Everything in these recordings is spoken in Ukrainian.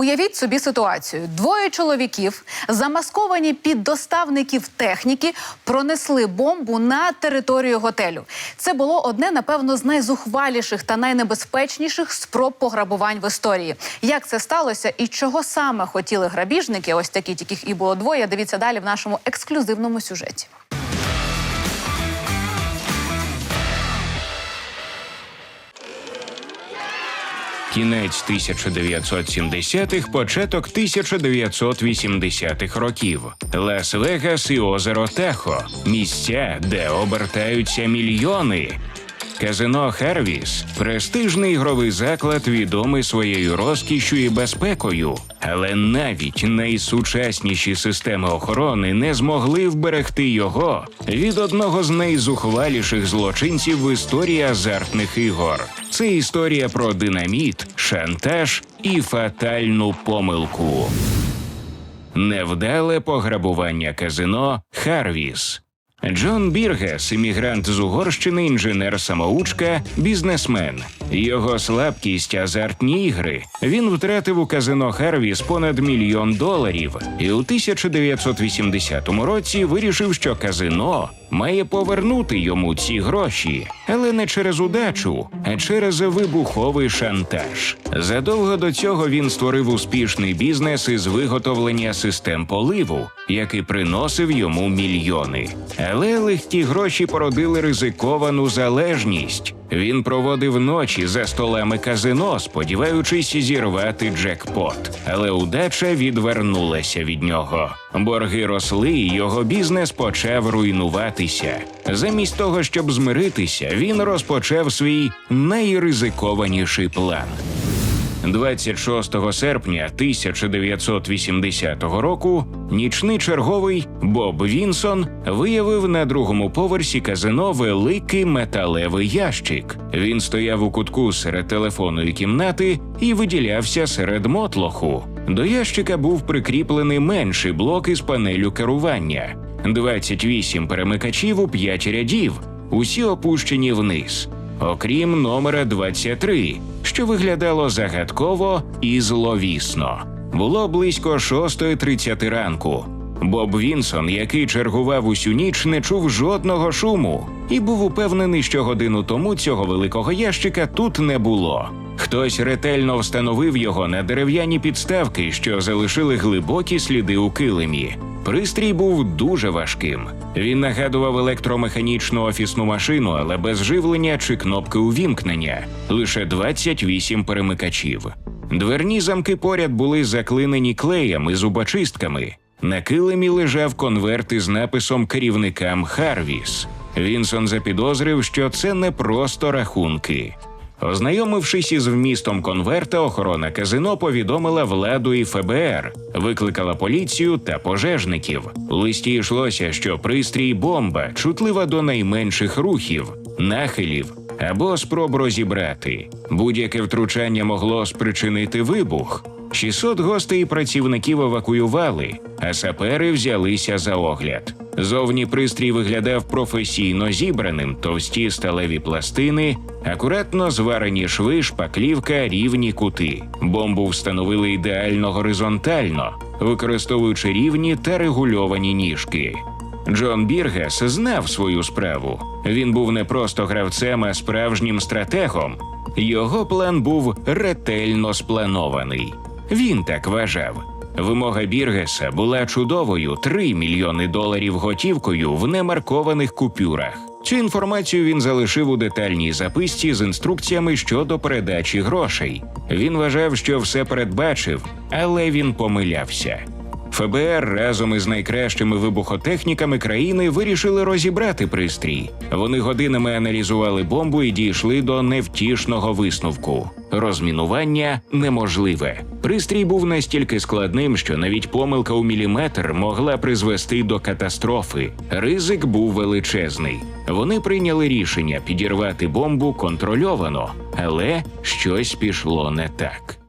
Уявіть собі ситуацію: двоє чоловіків, замасковані під доставників техніки, пронесли бомбу на територію готелю. Це було одне, напевно, з найзухваліших та найнебезпечніших спроб пограбувань в історії. Як це сталося і чого саме хотіли грабіжники? Ось такі, яких і було двоє. Дивіться далі в нашому ексклюзивному сюжеті. Кінець 1970-х, початок 1980-х років. Лас-Вегас і озеро Техо місця, де обертаються мільйони. Казино Харвіс престижний ігровий заклад, відомий своєю розкішшю і безпекою. Але навіть найсучасніші системи охорони не змогли вберегти його від одного з найзухваліших злочинців в історії азартних ігор. Це історія про динаміт, шантаж і фатальну помилку. Невдале пограбування казино Харвіс. Джон Біргес, іммігрант з Угорщини, інженер-самоучка, бізнесмен. Його слабкість азартні ігри. Він втратив у казино Харвіс понад мільйон доларів, і у 1980 році вирішив, що казино має повернути йому ці гроші, але не через удачу, а через вибуховий шантаж. Задовго до цього він створив успішний бізнес із виготовлення систем поливу, який приносив йому мільйони. Але легкі гроші породили ризиковану залежність. Він проводив ночі за столами казино, сподіваючись зірвати джекпот, але удача відвернулася від нього. Борги росли, і його бізнес почав руйнуватися. Замість того, щоб змиритися, він розпочав свій найризикованіший план. 26 серпня 1980 року нічний черговий Боб Вінсон виявив на другому поверсі казино великий металевий ящик. Він стояв у кутку серед телефонної кімнати і виділявся серед мотлоху. До ящика був прикріплений менший блок із панелю керування, 28 перемикачів у 5 рядів, усі опущені вниз окрім номера 23, що виглядало загадково і зловісно. Було близько 6.30 ранку. Боб Вінсон, який чергував усю ніч, не чув жодного шуму і був упевнений, що годину тому цього великого ящика тут не було. Хтось ретельно встановив його на дерев'яні підставки, що залишили глибокі сліди у килимі. Пристрій був дуже важким. Він нагадував електромеханічну офісну машину, але без живлення чи кнопки увімкнення, лише 28 перемикачів. Дверні замки поряд були заклинені клеєм і зубочистками. На килимі лежав конверт із написом керівникам Харвіс. Вінсон запідозрив, що це не просто рахунки. Ознайомившись із вмістом конверта, охорона казино повідомила владу і ФБР, викликала поліцію та пожежників. У листі йшлося, що пристрій бомба чутлива до найменших рухів, нахилів або спроб розібрати. Будь-яке втручання могло спричинити вибух. 600 гостей і працівників евакуювали, а сапери взялися за огляд. Зовні пристрій виглядав професійно зібраним, товсті сталеві пластини, акуратно зварені шви, шпаклівка, рівні кути. Бомбу встановили ідеально горизонтально, використовуючи рівні та регульовані ніжки. Джон Біргес знав свою справу. Він був не просто гравцем, а справжнім стратегом. Його план був ретельно спланований. Він так вважав. Вимога Біргеса була чудовою: 3 мільйони доларів готівкою в немаркованих купюрах. Цю інформацію він залишив у детальній записці з інструкціями щодо передачі грошей. Він вважав, що все передбачив, але він помилявся. ФБР разом із найкращими вибухотехніками країни вирішили розібрати пристрій. Вони годинами аналізували бомбу і дійшли до невтішного висновку: розмінування неможливе. Пристрій був настільки складним, що навіть помилка у міліметр могла призвести до катастрофи. Ризик був величезний. Вони прийняли рішення підірвати бомбу контрольовано, але щось пішло не так.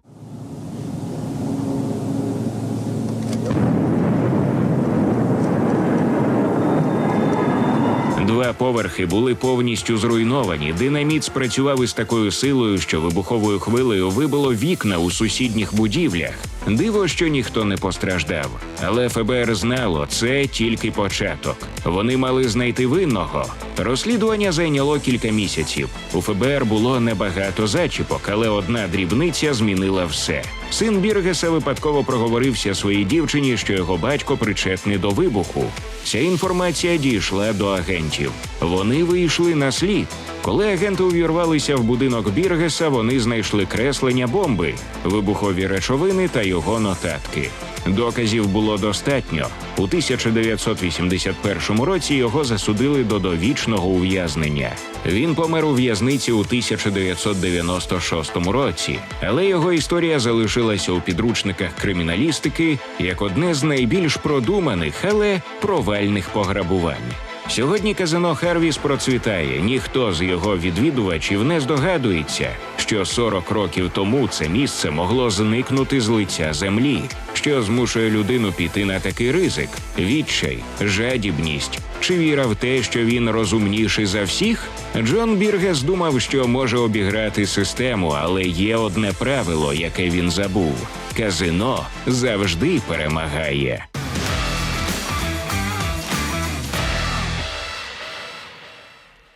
Поверхи були повністю зруйновані. Динаміт спрацював із такою силою, що вибуховою хвилею вибило вікна у сусідніх будівлях. Диво, що ніхто не постраждав. Але ФБР знало, це тільки початок. Вони мали знайти винного. Розслідування зайняло кілька місяців. У ФБР було небагато зачіпок, але одна дрібниця змінила все. Син Біргеса випадково проговорився своїй дівчині, що його батько причетний до вибуху. Ця інформація дійшла до агентів. Вони вийшли на слід. Коли агенти увірвалися в будинок Біргеса, вони знайшли креслення бомби, вибухові речовини та його нотатки. Доказів було достатньо. У 1981 році його засудили до довічного ув'язнення. Він помер у в'язниці у 1996 році, але його історія залишилася у підручниках криміналістики як одне з найбільш продуманих, але провальних пограбувань. Сьогодні казино Харвіс процвітає. Ніхто з його відвідувачів не здогадується, що 40 років тому це місце могло зникнути з лиця землі, що змушує людину піти на такий ризик: відчай, жадібність чи віра в те, що він розумніший за всіх. Джон Біргес думав, що може обіграти систему, але є одне правило, яке він забув: казино завжди перемагає.